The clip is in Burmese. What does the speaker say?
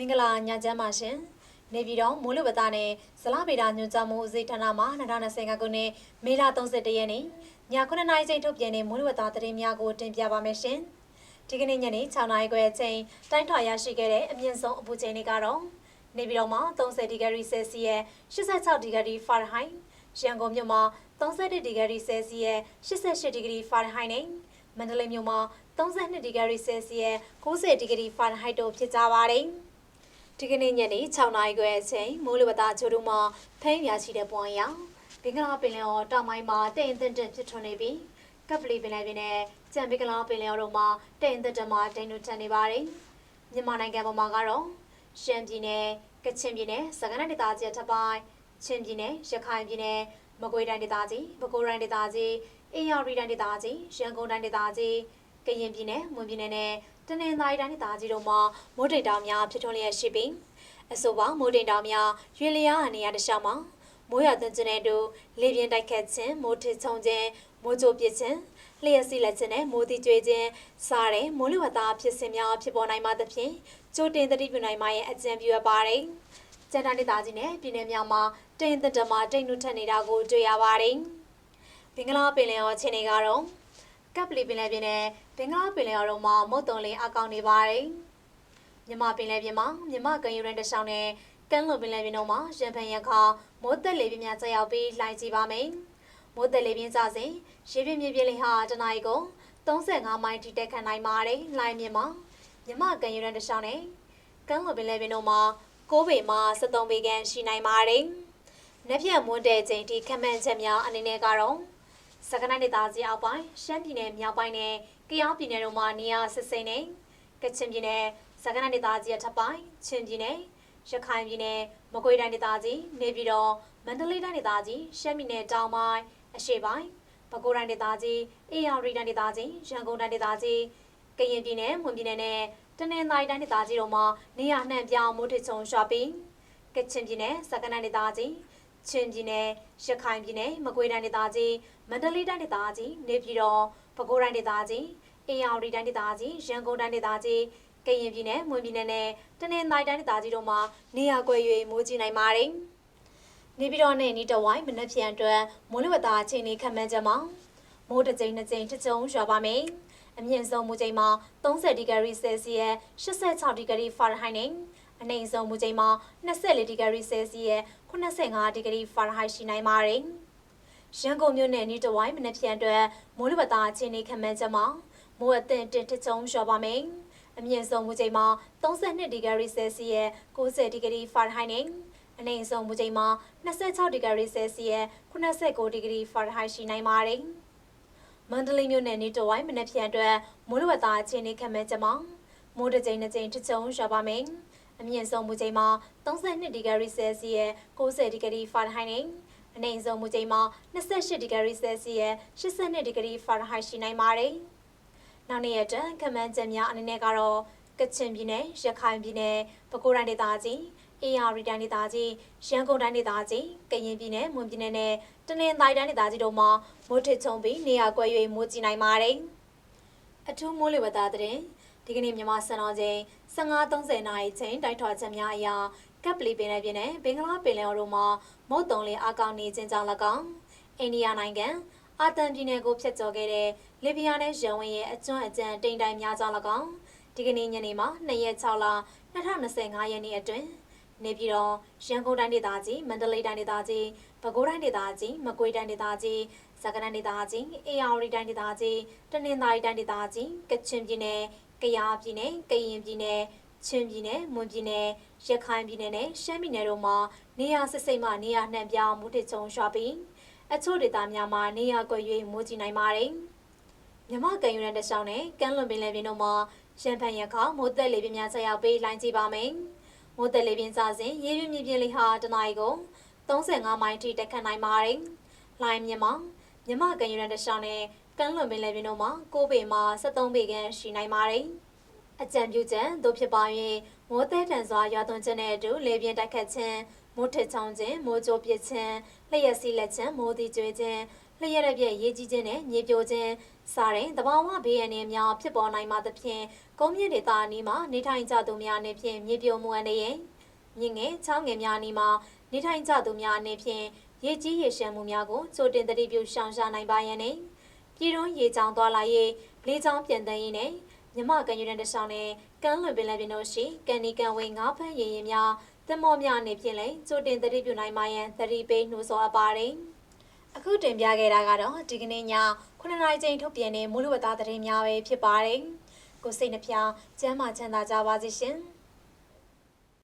မင်္ဂလာညချမ်းပါရှင်နေပြည်တော်မိုးလေဝသနဲ့ဇလဗေဒညွှန်ကြားမှုဦးစီးဌာနမှ2025ခုနှစ်မေလ31ရက်နေ့ည9:00နာရီချိန်ထုတ်ပြန်တဲ့မိုးလေဝသသတင်းများကိုတင်ပြပါမယ်ရှင်ဒီကနေ့ညနေ6:00နာရီခွဲအချိန်တိုင်းထွာရရှိခဲ့တဲ့အမြင့်ဆုံးအပူချိန်တွေကတော့နေပြည်တော်မှာ30ဒီဂရီဆယ်စီယပ်86ဒီဂရီဖာရင်ဟိုက်ရန်ကုန်မြို့မှာ31ဒီဂရီဆယ်စီယပ်88ဒီဂရီဖာရင်ဟိုက်နဲ့မန္တလေးမြို့မှာ32ဒီဂရီဆယ်စီယပ်90ဒီဂရီဖာရင်ဟိုက်တို့ဖြစ်ကြပါတယ်။ ဒီကနေ့ညနေ6နာရီခွဲအချိန်မိုးလေဝသချို့တို့မှာဖမ်းရရှိတဲ့ပွန်ရောင်ဘင်္ဂလားပင်လယ်အော်တောင်ပိုင်းမှာတိမ်အထက်တက်ဖြစ်ထွန်းနေပြီးကပ်ပလီပင်လယ်ပြင်နဲ့ကြံဘင်္ဂလားပင်လယ်အော်တို့မှာတိမ်အထက်တက်မှာတိမ်တို့ထန်နေပါတယ်။မြန်မာနိုင်ငံပေါ်မှာကတော့ရှမ်းပြည်နယ်ကချင်ပြည်နယ်စကိုင်းတိုင်းဒေသကြီးထပ်ပိုင်းချင်းပြည်နယ်ရခိုင်ပြည်နယ်မကွေးတိုင်းဒေသကြီးပဲခူးတိုင်းဒေသကြီးအေရရီတိုင်းဒေသကြီးရန်ကုန်တိုင်းဒေသကြီးကရင်ပြည်နယ်မွန်ပြည်နယ်နဲ့ တနင်္သာရီတိုင်းဒေသကြီးတို့မှာမိုးတိမ်တောင်များဖြစ်ထွန်းလျက်ရှိပြီးအဆိုပါမိုးတိမ်တောင်များရွေလျားအနေရတခြားမှာမိုးရသွန်းခြင်းနဲ့တူလေပြင်းတိုက်ခတ်ခြင်းမိုးထချုံခြင်းမိုးကြိုပစ်ခြင်းလျှက်စီလက်ခြင်းနဲ့မိုးတိကျွေးခြင်းစားတဲ့မိုးလေဝသဖြစ်စဉ်များဖြစ်ပေါ်နိုင်မှသဖြင့်ကြိုတင်သတိပြုနိုင်မှရဲ့အကြံပြုရပါတယ်။ကျန်တဲ့ဒေသကြီးနဲ့ပြည်내များမှာတိမ်သက်တမတိမ်နုထက်နေတာကိုတွေ့ရပါတယ်။ဘင်္ဂလားပင်လယ်အော်ချင်းတွေကတော့ ကပ်ပလီပင်လယ်ပြင်နဲ့ဘင်္ဂလားပင်လယ်အော်တို့မှာမုတ်တုံလေးအကောင့်နေပါတယ်။မြမပင်လယ်ပြင်မှာမြမကံယူရန်တရှောင်းနဲ့ကမ်းလွန်ပင်လယ်ပြင်တို့မှာရံဖန်ရခါမိုးသက်လေပြင်းများဆက်ရောက်ပြီးလှိုင်းကြည့်ပါမယ်။မိုးသက်လေပြင်းကြစဉ်ရေပြင်းမြေပြင်းလေးဟာတနအီကို35မိုင်ထိတက်ခန့်နိုင်ပါတယ်။လှိုင်းမြင့်မှာမြမကံယူရန်တရှောင်းနဲ့ကမ်းလွန်ပင်လယ်ပြင်တို့မှာ6ပေမှ73ပေခန့်ရှိနိုင်ပါတယ်။နက်ဖြန်မွန်းတဲ့ချိန်ထိခန့်မှန်းချက်များအနေနဲ့ကတော့ စကနိုင်ဒေသကြီးအောက်ပိုင်းရှမ်းပြည်နယ်မြောက်ပိုင်းနဲ့ကယားပြည်နယ်တို့မှာနေရာစစ်စိမ့်နေကချင်ပြည်နယ်စကနိုင်ဒေသကြီးအထက်ပိုင်းချင်းပြည်နယ်ရခိုင်ပြည်နယ်မကွေးတိုင်းဒေသကြီးနေပြည်တော်မန္တလေးတိုင်းဒေသကြီးရှမ်းပြည်နယ်တောင်ပိုင်းအရှေ့ပိုင်းပဲခူးတိုင်းဒေသကြီးအေရရီတိုင်းဒေသကြီးရန်ကုန်တိုင်းဒေသကြီးကရင်ပြည်နယ်မွန်ပြည်နယ်နဲ့တနင်္သာရီတိုင်းဒေသကြီးတို့မှာနေရာနှံ့ပြောင်းမိုးထချုံရွှာပြီးကချင်ပြည်နယ်စကနိုင်ဒေသကြီး ချင်းပြည်နယ်ရခိုင်ပြည်နယ်မကွေးတိုင်းဒေသကြီးမန္တလေးတိုင်းဒေသကြီးနေပြည်တော်ပဲခူးတိုင်းဒေသကြီးအေရရီတိုင်းဒေသကြီးရန်ကုန်တိုင်းဒေသကြီးကရင်ပြည်နယ်မွန်ပြည်နယ်နဲ့တနင်္သာရီတိုင်းဒေသကြီးတို့မှာနေရာကွယ်၍မိုးကြီးနိုင်ပါတယ်။နေပြည်တော်နဲ့နီးတဝိုင်းမနက်ဖြန်အတွက်မိုးလေဝသအခြေအနေခန့်မှန်းချက်မှာမိုးတစ်ကြိမ်နှစ်ကြိမ်တစ်ကြုံရွာပါမယ်။အမြင့်ဆုံးမူချိန်မှာ30ဒီဂရီဆယ်စီယပ်86ဒီဂရီဖာရင်ဟိုက်နဲ့ အနိမ့်ဆုံးမူချိန်မှာ24ဒီဂရီဆယ်စီယပ်85ဒီဂရီဖာရင်ဟိုက်ရှိနိုင်ပါတယ်။ရန်ကုန်မြို့နယ်နီးတဝိုင်းမနက်ဖြန်အတွက်မိုးလေဝသအခြေအနေခန့်မှန်းချက်မှာမိုးအသင့်တင်တစ်ကြုံရွာပါမယ်။အမြင့်ဆုံးမူချိန်မှာ32ဒီဂရီဆယ်စီယပ်90ဒီဂရီဖာရင်ဟိုက်နဲ့အနိမ့်ဆုံးမူချိန်မှာ26ဒီဂရီဆယ်စီယပ်89ဒီဂရီဖာရင်ဟိုက်ရှိနိုင်ပါတယ်။မန္တလေးမြို့နယ်နီးတဝိုင်းမနက်ဖြန်အတွက်မိုးလေဝသအခြေအနေခန့်မှန်းချက်မှာမိုးတစ်ကြိမ်နှစ်ကြိမ်တစ်ကြုံရွာပါမယ်။ အမြင့်ဆုံးမူချိန်မှာ32ဒီဂရီဆယ်စီယပ်90ဒီဂရီဖာရင်ဟိုက်နဲ့အနိမ့်ဆုံးမူချိန်မှာ28ဒီဂရီဆယ်စီယပ်82ဒီဂရီဖာရင်ဟိုက်ရှိနိုင်ပါတယ်။နောက်နေ့ရက်တန်ခန့်မှန်းချက်များအနေနဲ့ကတော့ကချင်ပြည်နယ်ရခိုင်ပြည်နယ်ပဲခူးတိုင်းဒေသကြီးအေရရီတိုင်းဒေသကြီးရန်ကုန်တိုင်းဒေသကြီးကရင်ပြည်နယ်မွန်ပြည်နယ်နဲ့တနင်္သာရီတိုင်းဒေသကြီးတို့မှာမိုးထစ်ချုံပြီးနေရာကွက်၍မိုးကြီးနိုင်ပါတယ်။အထူးမိုးလေဝသသတင်း ဒီကနေ့မြန်မာစံတော်ချိန်15:30နာရီချိန်တိုက်ထွာချက်များအရာကပ်ပလီပင်လယ်ပြင်နဲ့ဘင်္ဂလားပင်လယ်အော်တို့မှာမုတ်တုံလေးအကောင့်နေခြင်းကြောင့်၎င်းအိန္ဒိယနိုင်ငံအာတန်ပြည်နယ်ကိုဖျက်ကျော်ခဲ့တဲ့လီဘီယာနဲ့ရန်ဝင်ရဲ့အကျွမ်းအကြံတိမ်တိုင်များကြောင့်၎င်းဒီကနေ့ညနေမှာ2ရက်6လ2025ရက်နေ့အတွင်းနေပြည်တော်ရန်ကုန်တိုင်းဒေသကြီးမန္တလေးတိုင်းဒေသကြီးပဲခူးတိုင်းဒေသကြီးမကွေးတိုင်းဒေသကြီးစကိုင်းတိုင်းဒေသကြီးအေရဝတီတိုင်းဒေသကြီးတနင်္သာရီတိုင်းဒေသကြီးကချင်ပြည်နယ် ကယားပြည်နယ်ကရင်ပြည်နယ်ချင်းပြည်နယ်မွန်ပြည်နယ်ရခိုင်ပြည်နယ်နဲ့ရှမ်းပြည်နယ်တို့မှာနေရာစစ်စိတ်မှနေရာနှံပြောင်းမူထစ်ချုံရွှာပြီးအချို့ဒေသများမှာနေရာကွက်၍မိုးကြီးနိုင်ပါတယ်မြမကန်ယူရန်တရှောင်းနဲ့ကမ်းလွန်ပင်လယ်ပြင်တို့မှာရန်ဖန်ရခါမိုးသက်လေပြင်းများဆက်ရောက်ပြီးလိုင်းကြည့်ပါမယ်။မိုးသက်လေပြင်းစစဉ်ရေပြင်းမြပြင်းလေးဟာတနအီကို35မိုင်ထိတက်ခတ်နိုင်ပါတယ်။လိုင်းမြမမြမကန်ယူရန်တရှောင်းနဲ့ ကမ်းလွန်ပင်လယ်ပြင်တို့မှာ6ပေမှ73ပေခန့်ရှိနိုင်ပါတယ်။အကြံပြုချက်တို့ဖြစ်ပါ၍မိုးသည်တန်စွာရွာသွန်းခြင်းနဲ့အတူလေပြင်းတိုက်ခတ်ခြင်းမိုးထစ်ချောင်းခြင်းမိုးကြိုးပစ်ခြင်းလျှက်စီးလက်ခြင်းမိုးသည်ကျွေးခြင်းလျှက်ရက်ပြည့်ရေးကြီးခြင်းနဲ့မြေပြိုခြင်းစားတဲ့တဘာဝဘေးရန်တွေများဖြစ်ပေါ်နိုင်မှာသဖြင့်ကုန်းမြင့်ဒေသအနီးမှာနေထိုင်ကြသူများအနေဖြင့်မြေပြိုမှုအနေနဲ့မြင့်ငယ်ချောင်းငယ်များအနီးမှာနေထိုင်ကြသူများအနေဖြင့်ရေကြီးရေရှမ်းမှုများကိုကြိုတင်သတိပြုရှောင်ရှားနိုင်ပါရန်နဲ့ ပြည်တွင်းရေကြောင်းသွားလာရေးလေးချောင်းပြန်တန်းရေးနဲ့မြမကန်ယူတဲ့တဆောင်းနဲ့ကမ်းလွန်ပင်လယ်ပြင်တို့ရှိကန်နီကန်ဝေငါးဖမ်းရင်ရင်များသင်္ဘောများအနေဖြင့်လည်းကြိုတင်သတိပြုနိုင်ပါရန်သတိပေးနှိုးဆော်အပ်ပါတယ်။အခုတင်ပြခဲ့တာကတော့ဒီကနေ့ည9နာရီချိန်ထုတ်ပြန်တဲ့မူလဝတ္တသတင်းများပဲဖြစ်ပါတယ်။ကိုစိတ်နှပြကျမ်းမာချမ်းသာကြပါစေရှင်။